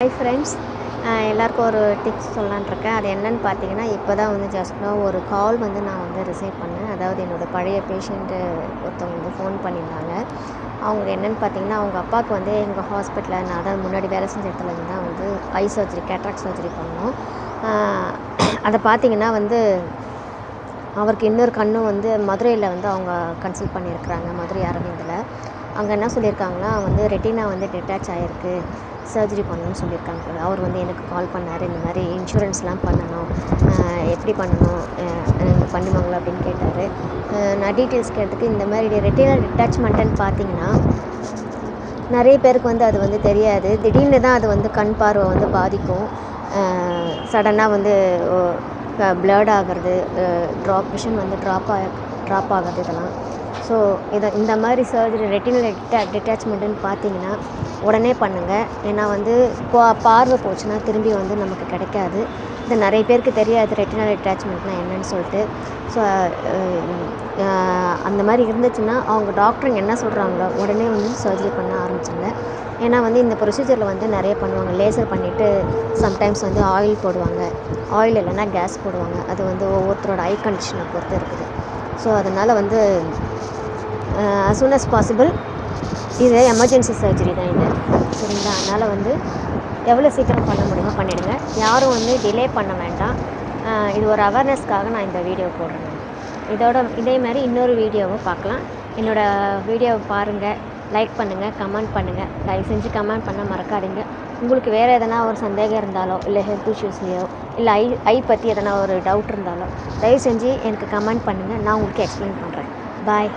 Hi friends எல்லாருக்கும் ஒரு tips சொல்லலான்னு இருக்கேன். அது என்னன்னு பார்த்தீங்கன்னா இப்போ தான் வந்து ஜஸ்ட்னா ஒரு கால் வந்து நான் வந்து ரிசீவ் பண்ணேன். அதாவது என்னோடய பழைய பேஷண்ட்டு ஒருத்தவங்க வந்து ஃபோன் பண்ணியிருந்தாங்க. அவங்க என்னென்னு பார்த்தீங்கன்னா அவங்க அப்பாவுக்கு வந்து எங்கள் ஹாஸ்பிட்டலில் நான் தான் முன்னாடி வேலை செஞ்ச இடத்துல இருந்து தான் வந்து ஐ சர்ஜரி கேட்ராக் சர்ஜரி பண்ணோம். அதை பார்த்தீங்கன்னா வந்து அவருக்கு இன்னொரு கண்ணும் வந்து மதுரையில் வந்து அவங்க கன்சல்ட் பண்ணியிருக்கிறாங்க. மதுரை அரவிந்தில். அங்கே என்ன சொல்லியிருக்காங்கன்னா வந்து ரெட்டினா வந்து டிட்டாச் ஆகிருக்கு சர்ஜரி பண்ணணும்னு சொல்லியிருக்காங்க அவர் வந்து எனக்கு கால் பண்ணார் இந்த மாதிரி இன்சூரன்ஸ்லாம் பண்ணணும் எப்படி பண்ணணும் நீங்கள் பண்ணுவாங்களா அப்படின்னு கேட்டார். நான் டீட்டெயில்ஸ் கேட்டதுக்கு இந்த மாதிரி ரெட்டினா டிட்டாச்மெண்ட்டுன்னு பார்த்தீங்கன்னா நிறைய பேருக்கு வந்து அது வந்து தெரியாது. திடீர்னு தான் அது வந்து கண் பார்வை வந்து பாதிக்கும். சடனாக வந்து ப்ளர்ட் ஆகிறது ட்ராப் விஷன் வந்து ட்ராப் ஆக ட்ராப் ஆகுது இதெல்லாம். ஸோ இதை இந்த மாதிரி சர்ஜரி ரெட்டினல் டிட்டாச்மெண்ட்டுன்னு பார்த்தீங்கன்னா உடனே பண்ணுங்கள் ஏன்னா வந்து பா பார்வை போச்சுன்னா திரும்பி வந்து நமக்கு கிடைக்காது. இது நிறைய பேருக்கு தெரியாது ரெட்டினல் டிட்டாச்மெண்ட்னா என்னன்னு சொல்லிட்டு. ஸோ அந்த மாதிரி இருந்துச்சுன்னா அவங்க டாக்டருங்க என்ன சொல்கிறாங்களோ உடனே வந்து சர்ஜரி பண்ண ஆரம்பிச்சிருங்க. ஏன்னா வந்து இந்த ப்ரொசீஜரில் வந்து நிறைய பண்ணுவாங்க. லேசர் பண்ணிவிட்டு சம்டைம்ஸ் வந்து ஆயில் போடுவாங்க. ஆயில் இல்லைன்னா கேஸ் போடுவாங்க. அது வந்து ஒவ்வொருத்தரோட ஐ கண்டிஷனை பொறுத்து இருக்குது. ஸோ அதனால் வந்து அஸ் சூன் அஸ் பாசிபிள் இது எமர்ஜென்சி சர்ஜரி தான் இது. சரிங்களா? அதனால் வந்து எவ்வளோ சீக்கிரம் பண்ண முடியுமோ பண்ணிவிடுங்க யாரும் வந்து டிலே பண்ண வேண்டாம். இது ஒரு அவேர்னஸ்க்காக நான் இந்த வீடியோ போடுறேன். இதோட இதே மாதிரி இன்னொரு வீடியோவும் பார்க்கலாம். என்னோடய வீடியோவை பாருங்கள் லைக் பண்ணுங்கள் கமெண்ட் பண்ணுங்கள் தயவு செஞ்சு கமெண்ட் பண்ண மறக்காதீங்க. உங்களுக்கு வேறு எதனா ஒரு சந்தேகம் இருந்தாலோ இல்லை ஹெல்த் இஷ்யூஸ்லையோ இல்லை ஐ ஐ பற்றி எதனா ஒரு டவுட் இருந்தாலோ தயவு செஞ்சு எனக்கு கமெண்ட் பண்ணுங்கள் நான் உங்களுக்கு எக்ஸ்பிளைன் பண்ணுறேன் பாய்